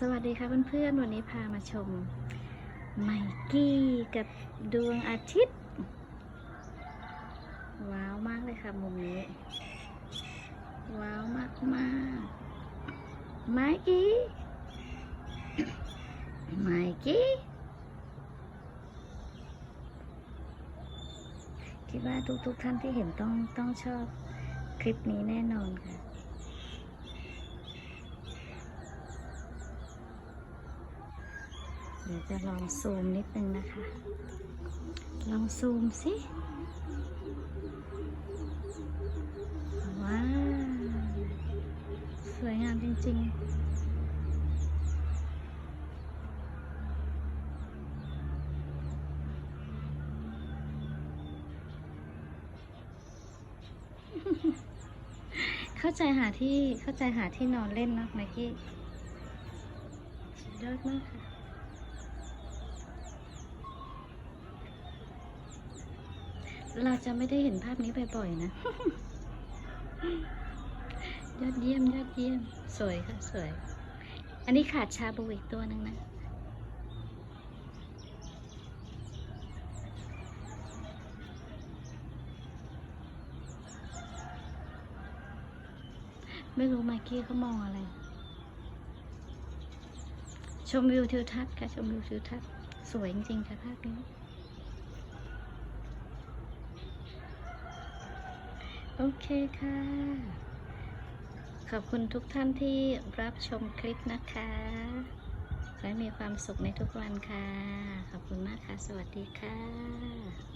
สวัสดีค่ะเพื่อนๆ วันนี้พามาชมไมกี้กับดวงอาทิตย์ ว้าวมากเลยค่ะมุมนี้ ว้าวมากมากๆไมกี้ไมกี้คิดว่าทุกๆท่านที่เห็นต้องต้องชอบคลิปนี้แน่นอนค่ะ เดี๋ยวจะลองซูมนิดนึงนะคะ ลองซูมสิ ว้าว สวยงามจริง ๆ เข้าใจหาที่เข้าใจหาที่นอนเล่นนะไมกี้สุดยอดมากค่ะ เราจะไม่ได้เห็นภาพนี้บ่อยๆนะ ยอดเยี่ยมยอดเยี่ยม สวยค่ะสวย อันนี้ขาดชาบูอีกตัวหนึ่งนะ ไม่รู้มากกี้เขามองอะไร ชมวิวทิวทัศน์ค่ะ ชมวิวทิวทัศน์ สวยจริงๆค่ะภาพนี้ โอเคค่ะ ขอบคุณทุกท่านที่รับชมคลิปนะคะ ขอให้มีความสุขในทุกวันค่ะ ขอบคุณมากค่ะ สวัสดีค่ะ